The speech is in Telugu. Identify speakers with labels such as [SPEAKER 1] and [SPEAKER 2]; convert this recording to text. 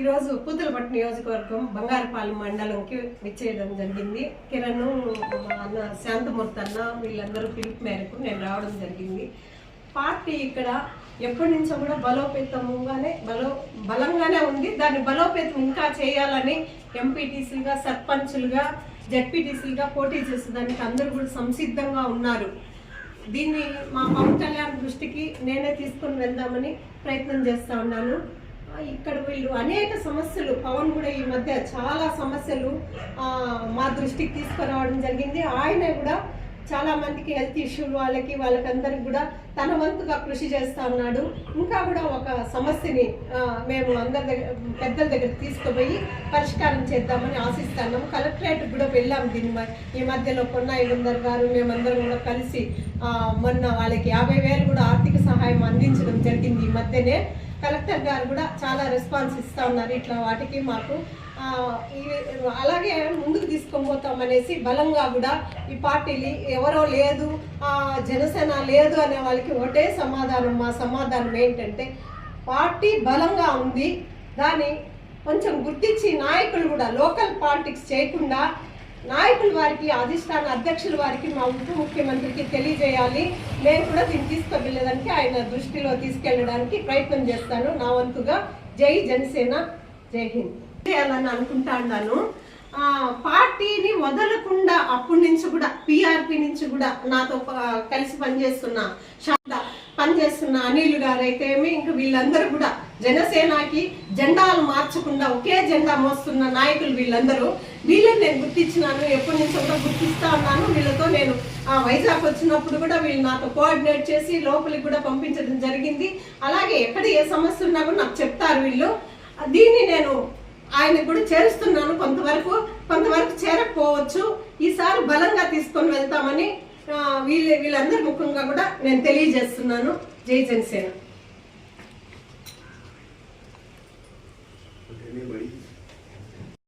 [SPEAKER 1] ఈరోజు పూతలపట్టు నియోజకవర్గం బంగారుపాలెం మండలంకి విచ్చేయడం జరిగింది. కిరణ్ మా అన్న శాంతమూర్తి అన్న వీళ్ళందరూ పిలుపు మేరకు నేను రావడం జరిగింది. పార్టీ ఇక్కడ ఎప్పటి నుంచో కూడా బలోపేతంగానే బలో బలంగానే ఉంది. దాన్ని బలోపేతం ఇంకా చేయాలని ఎంపీటీసీలుగా సర్పంచులుగా జడ్పీటీసీలుగా పోటీ చేసేదానికి అందరూ కూడా సంసిద్ధంగా ఉన్నారు. దీన్ని మా పవన్ కళ్యాణ్ దృష్టికి నేనే తీసుకొని వెళ్దామని ప్రయత్నం చేస్తా ఉన్నాను. ఇక్కడ వీళ్ళు అనేక సమస్యలు పవన్ కూడా ఈ మధ్య చాలా సమస్యలు ఆ, మా దృష్టికి తీసుకురావడం జరిగింది. ఆయన కూడా చాలా మందికి హెల్త్ ఇష్యూలు వాళ్ళకి వాళ్ళకందరికి కూడా తన వంతుగా కృషి చేస్తా ఉన్నాడు. ఇంకా కూడా ఒక సమస్యని మేము అందరి దగ్గర పెద్దల దగ్గర తీసుకుపోయి పరిష్కారం చేద్దామని ఆశిస్తున్నాము. కలెక్టరేట్ కూడా వెళ్ళాం దీని ఈ మధ్యలో పొన్న ఐదుందర్ గారు మేమందరం కూడా కలిసి మొన్న వాళ్ళకి యాభై వేలు కూడా ఆర్థిక సహాయం అందించడం జరిగింది ఈ మధ్యనే. కలెక్టర్ గారు కూడా చాలా రెస్పాన్స్ ఇస్తూ ఉన్నారు ఇట్లా వాటికి మాకు. అలాగే ముందుకు తీసుకొని పోతామనేసి బలంగా కూడా ఈ పార్టీని ఎవరో లేదు ఆ, జనసేన లేదు అనే వాళ్ళకి ఒకటే సమాధానం. మా సమాధానం ఏంటంటే పార్టీ బలంగా ఉంది దాన్ని కొంచెం గుర్తించి నాయకులు కూడా లోకల్ పాలిటిక్స్ చేయకుండా నాయకుల వారికి అధిష్టాన అధ్యక్షుల వారికి మా ఉప ముఖ్యమంత్రికి తెలియజేయాలి. నేను కూడా దీన్ని తీసుకువెళ్ళడానికి ఆయన దృష్టిలో తీసుకెళ్ళడానికి ప్రయత్నం చేస్తాను. నా వంతుగా జై జనసేన జై హింద్. చేయాలని అనుకుంటాను పార్టీని వదలకుండా అప్పటి నుంచి కూడా పిఆర్పి నుంచి కూడా నాతో కలిసి పనిచేస్తున్న శాంత పనిచేస్తున్న అనిల్ గారు అయితే ఇంకా వీళ్ళందరూ కూడా జనసేనకి జెండాలు మార్చకుండా ఒకే జెండా మోస్తున్న నాయకులు వీళ్ళందరూ వీళ్ళని నేను గుర్తించినాను ఎప్పటి నుంచి కూడా గుర్తిస్తా ఉన్నాను. వీళ్ళతో నేను ఆ వైజాగ్ వచ్చినప్పుడు కూడా వీళ్ళు నాతో కోఆర్డినేట్ చేసి లోపలికి కూడా పంపించడం జరిగింది. అలాగే ఎక్కడ ఏ సమస్య ఉన్నా కూడా నాకు చెప్తారు వీళ్ళు. దీన్ని నేను ఆయన కూడా చేరుస్తున్నాను. కొంతవరకు కొంతవరకు చేరకపోవచ్చు. ఈసారి బలంగా తీసుకొని వెళ్తామని వీళ్ళ వీళ్ళందరి ముఖంగా కూడా నేను తెలియజేస్తున్నాను. జై జనసేన.
[SPEAKER 2] porque en